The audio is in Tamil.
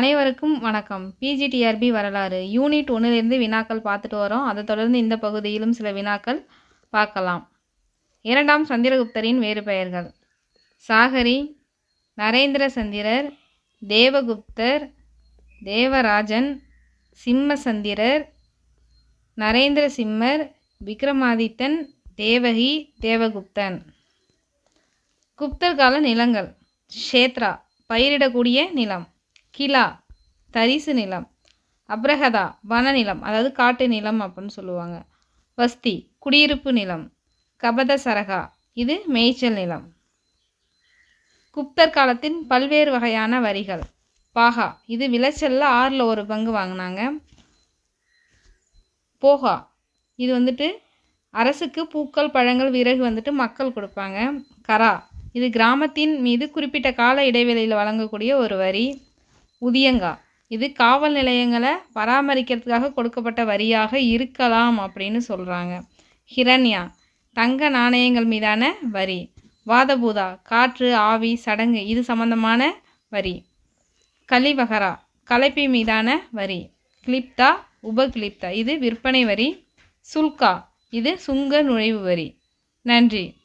அனைவருக்கும் வணக்கம். பிஜிடிஆர்பி வரலாறு. யூனிட் ஒன்றிலிருந்து வினாக்கள் பார்த்துட்டு வரோம். அதை தொடர்ந்து இந்த பகுதியிலும் சில வினாக்கள் பார்க்கலாம். இரண்டாம் சந்திரகுப்தரின் வேறு பெயர்கள். சாகரி நரேந்திர சந்திரர் தேவகுப்தர் தேவராஜன் சிம்மசந்திரர் நரேந்திர சிம்மர் விக்ரமாதித்தன் தேவகி தேவகுப்தன். குப்தர் கால நிலங்கள். ஷேத்ரா பயிரிடக்கூடிய நிலம். கிலா தரிசு நிலம் அப்ரஹதா வனநிலம் அதாவது காட்டு நிலம் அப்படின்னு சொல்லுவாங்க. வஸ்தி குடியிருப்பு நிலம் கபத சரகா இது மேய்ச்சல் நிலம். குப்தர் காலத்தின் பல்வேறு வகையான வரிகள். பாகா இது விளைச்சலில் ஆறில் ஒரு பங்கு வாங்கினாங்க. போகா இது வந்துட்டு அரசுக்கு பூக்கள் பழங்கள் விறகு வந்துட்டு மக்கள் கொடுப்பாங்க. கரா இது கிராமத்தின் மீது குறிப்பிட்ட கால இடைவெளியில் வழங்கக்கூடிய ஒரு வரி. உதியங்கா இது காவல் நிலையங்களை பராமரிக்கிறதுக்காக கொடுக்கப்பட்ட வரியாக இருக்கலாம் அப்படின்னு சொல்கிறாங்க ஹிரண்யா தங்க நாணயங்கள் மீதான வரி. வாதபூதா காற்று ஆவி சடங்கு இது சம்பந்தமான வரி. கலிவகரா கலைப்பை மீதான வரி. கிளிப்தா உபகிளிப்தா இது விற்பனை வரி. சுல்கா இது சுங்க நுழைவு வரி. நன்றி.